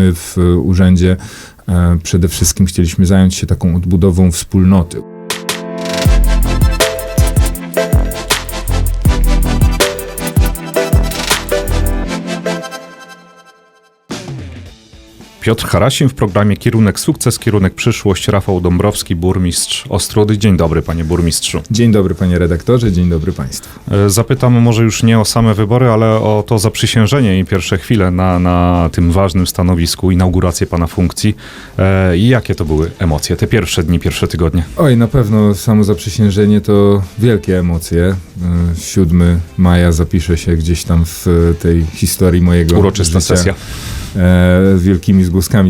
my w urzędzie e, przede wszystkim chcieliśmy zająć się taką odbudową wspólnoty. Piotr Harasim w programie Kierunek Sukces, Kierunek Przyszłość, Rafał Dąbrowski, burmistrz Ostrudy. Dzień dobry, panie burmistrzu. Dzień dobry panie redaktorze, dzień dobry państwu. E, Zapytam może już nie o same wybory, ale o to zaprzysiężenie i pierwsze chwile na, na tym ważnym stanowisku, inaugurację pana funkcji. E, I jakie to były emocje, te pierwsze dni, pierwsze tygodnie? Oj, na pewno samo zaprzysiężenie to wielkie emocje. E, 7 maja zapisze się gdzieś tam w tej historii mojego Uroczysta życia. sesja. e, z wielkimi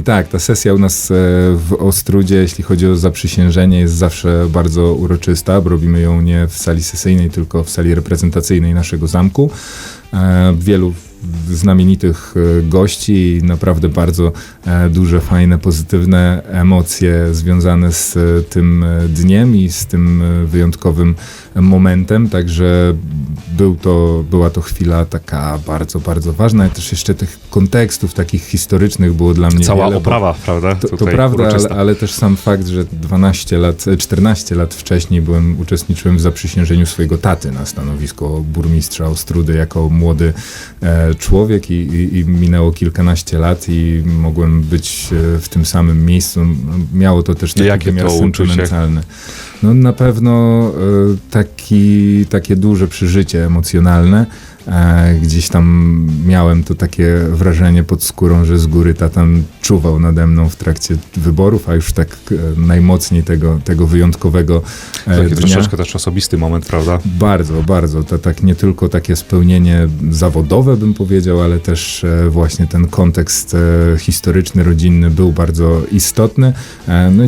Tak, ta sesja u nas e, w Ostrudzie, jeśli chodzi o zaprzysiężenie, jest zawsze bardzo uroczysta, bo robimy ją nie w sali sesyjnej, tylko w sali reprezentacyjnej naszego zamku. E, wielu znamienitych e, gości i naprawdę bardzo e, duże, fajne, pozytywne emocje związane z e, tym dniem i z tym wyjątkowym momentem, także był to, była to chwila taka bardzo, bardzo ważna. I też jeszcze tych kontekstów takich historycznych było dla mnie Cała wiele, oprawa, prawda? to, to prawda, ale, ale też sam fakt, że 12 lat, e, 14 lat wcześniej byłem, uczestniczyłem w zaprzysiężeniu swojego taty na stanowisko burmistrza Ostrudy jako młody e, człowiek i, i, i minęło kilkanaście lat i mogłem być e, w tym samym miejscu. Miało to też taki Jakie wymiar to uczucie? sentymentalny. No na pewno e, taki, takie duże przeżycie emocjonalne. E, gdzieś tam miałem to takie wrażenie pod skórą, że z góry tatan czuwał nade mną w trakcie wyborów, a już tak e, najmocniej tego, tego wyjątkowego Taki dnia. troszeczkę też osobisty moment, prawda? Bardzo, bardzo. To tak nie tylko takie spełnienie zawodowe, bym powiedział, ale też właśnie ten kontekst historyczny, rodzinny był bardzo istotny. No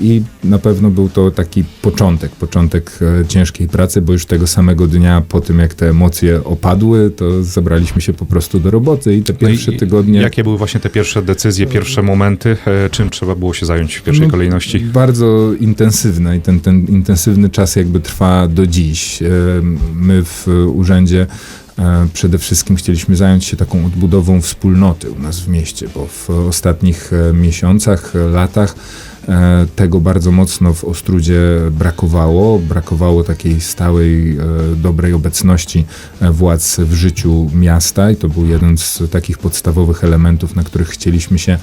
i na pewno był to taki początek, początek e, ciężkiej pracy, bo już tego samego dnia po tym, jak te emocje opadły, to zabraliśmy się po prostu do roboty i te No pierwsze i tygodnie... Jakie były właśnie te pierwsze decyzje, pierwsze momenty? E, Czym trzeba było się zająć w pierwszej No, kolejności? Bardzo intensywne i ten, ten intensywny czas jakby trwa do dziś. E, My w urzędzie przede wszystkim chcieliśmy zająć się taką odbudową wspólnoty u nas w mieście, bo w ostatnich miesiącach, latach tego bardzo mocno w Ostrudzie brakowało. Brakowało takiej stałej, e, dobrej obecności e, władz w życiu miasta i to był jeden z takich podstawowych elementów, na których chcieliśmy się e,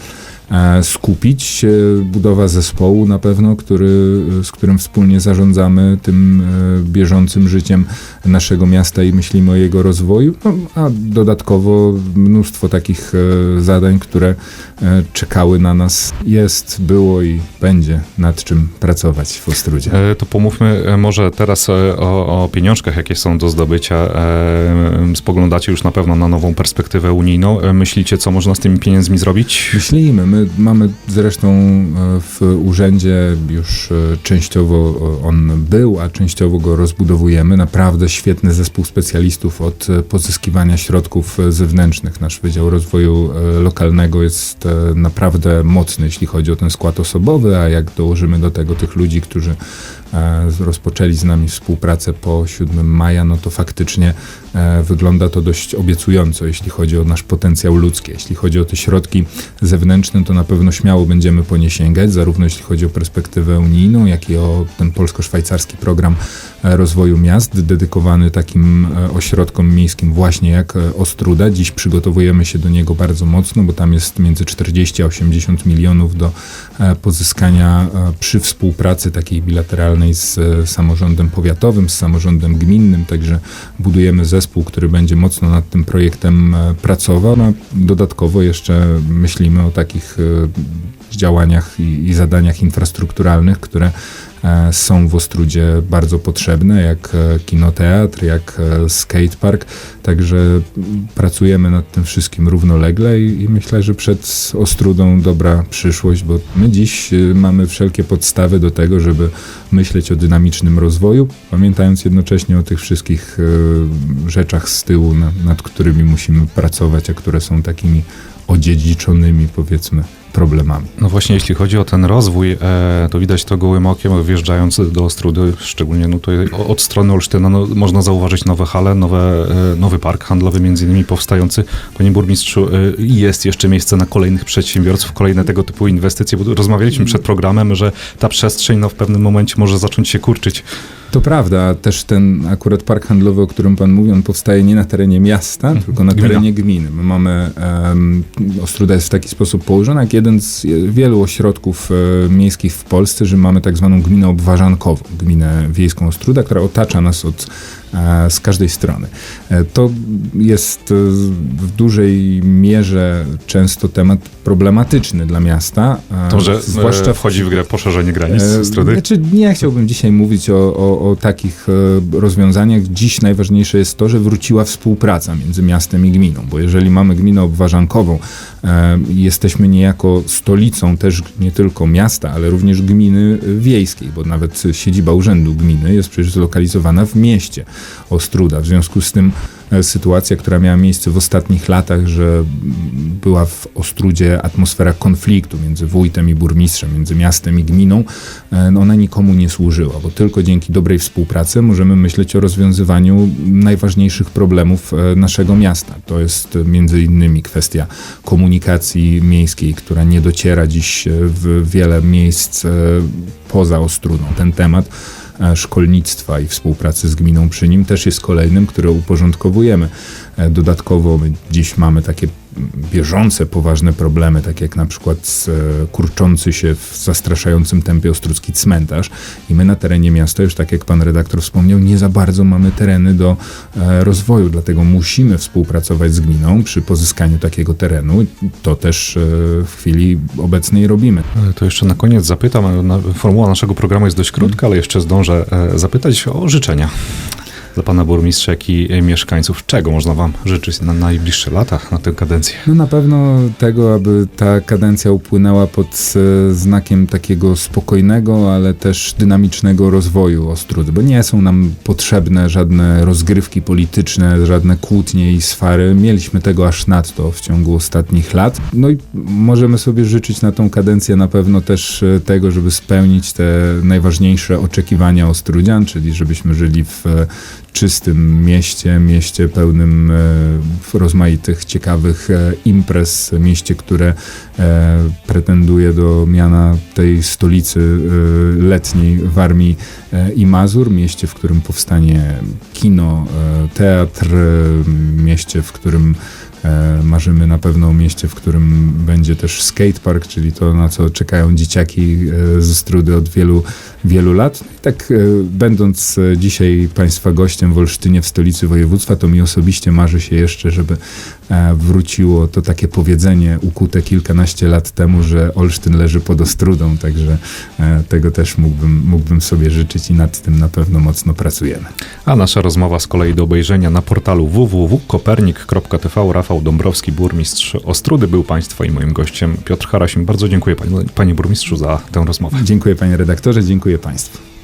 skupić. E, Budowa zespołu na pewno, który, z którym wspólnie zarządzamy tym e, bieżącym życiem naszego miasta i myślimy o jego rozwoju, no, a dodatkowo mnóstwo takich e, zadań, które czekały na nas. Jest, było i będzie nad czym pracować w Ostrudzie. To pomówmy może teraz o, o pieniążkach, jakie są do zdobycia. Spoglądacie już na pewno na nową perspektywę unijną. Myślicie, co można z tymi pieniędzmi zrobić? Myślimy. My mamy zresztą e, w urzędzie już e, częściowo e, on był, a częściowo go rozbudowujemy. Naprawdę świetny zespół specjalistów od pozyskiwania środków zewnętrznych. Nasz Wydział Rozwoju Lokalnego jest naprawdę mocny, jeśli chodzi o ten skład osobowy, a jak dołożymy do tego tych ludzi, którzy rozpoczęli z nami współpracę po 7 maja, no to faktycznie e, wygląda to dość obiecująco, jeśli chodzi o nasz potencjał ludzki. Jeśli chodzi o te środki zewnętrzne, to na pewno śmiało będziemy po nie sięgać, zarówno jeśli chodzi o perspektywę unijną, jak i o ten polsko-szwajcarski program e, rozwoju miast, dedykowany takim e, ośrodkom miejskim właśnie jak e, Ostruda. Dziś przygotowujemy się do niego bardzo mocno, bo tam jest między 40 a 80 milionów do e, pozyskania e, przy współpracy takiej bilateralnej z e, samorządem powiatowym, z samorządem gminnym, także budujemy zespół, który będzie mocno nad tym projektem e, pracował. No, dodatkowo jeszcze myślimy o takich e, działaniach i, i zadaniach infrastrukturalnych, które są w Ostrudzie bardzo potrzebne, jak e, kinoteatr, jak e, skatepark. Także pracujemy nad tym wszystkim równolegle i, i myślę, że przed Ostrudą dobra przyszłość, bo my dziś mamy wszelkie podstawy do tego, żeby myśleć o dynamicznym rozwoju, pamiętając jednocześnie o tych wszystkich rzeczach z tyłu, na, nad którymi musimy pracować, a które są takimi odziedziczonymi, powiedzmy, problemami. No właśnie, jeśli chodzi o ten rozwój, e, to widać to gołym okiem, wjeżdżając do Ostrudy, szczególnie no, tutaj od strony Olsztyna, no, można zauważyć nowe hale, nowe, e, nowy park handlowy, między innymi powstający. Panie burmistrzu, e, jest jeszcze miejsce na kolejnych przedsiębiorców, kolejne tego typu inwestycje, bo rozmawialiśmy przed programem, że ta przestrzeń no, w pewnym momencie może zacząć się kurczyć. To prawda, też ten akurat park handlowy, o którym pan mówi, on powstaje nie na terenie miasta, tylko na Gmina. terenie gminy. My mamy, um, Ostruda jest w taki sposób położona, jak jeden z e, wielu ośrodków e, miejskich w Polsce, że mamy tak zwaną gminę obwarzankową, gminę wiejską Ostruda, która otacza nas od, z każdej strony. E, to jest e, w dużej mierze często temat problematyczny dla miasta. e, To, że zwłaszcza e, wchodzi w grę poszerzenie granic E, Ostrudy. Znaczy, nie chciałbym dzisiaj mówić o, o, o takich e, rozwiązaniach. Dziś najważniejsze jest to, że wróciła współpraca między miastem i gminą, bo jeżeli mamy gminę obwarzankową, e, jesteśmy niejako stolicą też nie tylko miasta, ale również gminy e, wiejskiej, bo nawet siedziba urzędu gminy jest przecież zlokalizowana w mieście Ostruda. W związku z tym e, sytuacja, która miała miejsce w ostatnich latach, że była w Ostrudzie atmosfera konfliktu między wójtem i burmistrzem, między miastem i gminą, e, no ona nikomu nie służyła, bo tylko dzięki dobrej współpracy możemy myśleć o rozwiązywaniu najważniejszych problemów e, naszego miasta. To jest między innymi kwestia komunikacji miejskiej, która nie dociera dziś w wiele miejsc poza Ostrudą. Ten temat szkolnictwa i współpracy z gminą przy nim też jest kolejnym, które uporządkowujemy. E, Dodatkowo dziś mamy takie bieżące, poważne problemy, tak jak na przykład e, kurczący się w zastraszającym tempie ostrucki cmentarz i my na terenie miasta, już tak jak pan redaktor wspomniał, nie za bardzo mamy tereny do e, rozwoju, dlatego musimy współpracować z gminą przy pozyskaniu takiego terenu. To też e, w chwili obecnej robimy. To jeszcze na koniec zapytam. Formuła naszego programu jest dość krótka, ale jeszcze zdążę zapytać o życzenia dla pana burmistrza, jak i e, mieszkańców. Czego można wam życzyć na najbliższe lata, na tę kadencję? No na pewno tego, aby ta kadencja upłynęła pod e, znakiem takiego spokojnego, ale też dynamicznego rozwoju Ostrudy, bo nie są nam potrzebne żadne rozgrywki polityczne, żadne kłótnie i swary. Mieliśmy tego aż nadto w ciągu ostatnich lat. No i możemy sobie życzyć na tą kadencję na pewno też e, tego, żeby spełnić te najważniejsze oczekiwania Ostrudzian, czyli żebyśmy żyli w czystym mieście, mieście pełnym e, rozmaitych, ciekawych e, imprez, mieście, które e, pretenduje do miana tej stolicy letniej Warmii e, i Mazur, mieście, w którym powstanie kino, teatr, mieście, w którym Marzymy na pewno o mieście, w którym będzie też skatepark, czyli to, na co czekają dzieciaki e, z Strudy od wielu, wielu lat. I tak e, będąc e, dzisiaj Państwa gościem w Olsztynie, w stolicy województwa, to mi osobiście marzy się jeszcze, żeby e, wróciło to takie powiedzenie ukute kilkanaście lat temu, że Olsztyn leży pod Ostrudą, także e, tego też mógłbym, mógłbym sobie życzyć i nad tym na pewno mocno pracujemy. A nasza rozmowa z kolei do obejrzenia na portalu www.kopernik.tv. Rafał Dąbrowski, burmistrz Ostrudy, był Państwa i moim gościem Piotr Harasim. Bardzo dziękuję panie, panie burmistrzu za tę rozmowę. Dziękuję Panie redaktorze, dziękuję Państwu.